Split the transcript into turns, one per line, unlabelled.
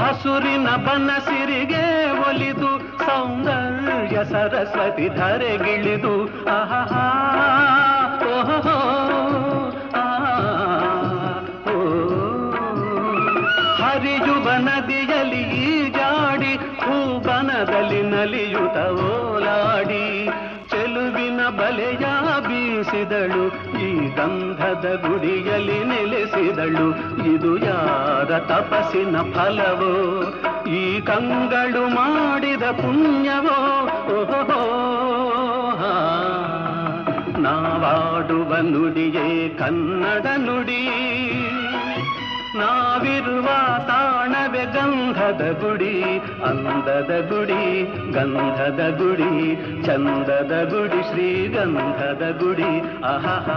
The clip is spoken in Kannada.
ಹಸುರಿನ ಬನಸಿರಿಗೆ ಒಲಿದು ಸೌಂದರ್ಯ ಸರಸ್ವತಿ ಧರೆಗಿಳಿದು ಆಹಾ ಓಹೋ ಆ, ಓ. ಜಾಡಿ ಹೂ ಬನದಲ್ಲಿ ನಲಿಯುತ ಓಲಾಡಿ ಚೆಲುವಿನ ಬಲೆಯ ಬೀಸಿದಳು ಈ ಗಂಧದ ಗುಡಿಯಲ್ಲಿ ನೆಲೆಸಿದಳು ಇದು ಯಾರ ತಪಸ್ಸಿನ ಫಲವೋ, ಈ ಕಂಗಳು ಮಾಡಿದ ಪುಣ್ಯವೋ. ನಾವಾಡುವ ನುಡಿಯೇ ಕನ್ನಡ ನುಡಿ, ನಾವಿರುವ ತಾಣವೆ ಗಂಧದ ಗುಡಿ, ಅಂದದ ಗುಡಿ, ಗಂಧದ ಗುಡಿ, ಚಂದದ ಗುಡಿ, ಶ್ರೀಗಂಧದ ಗುಡಿ, ಅಹಹ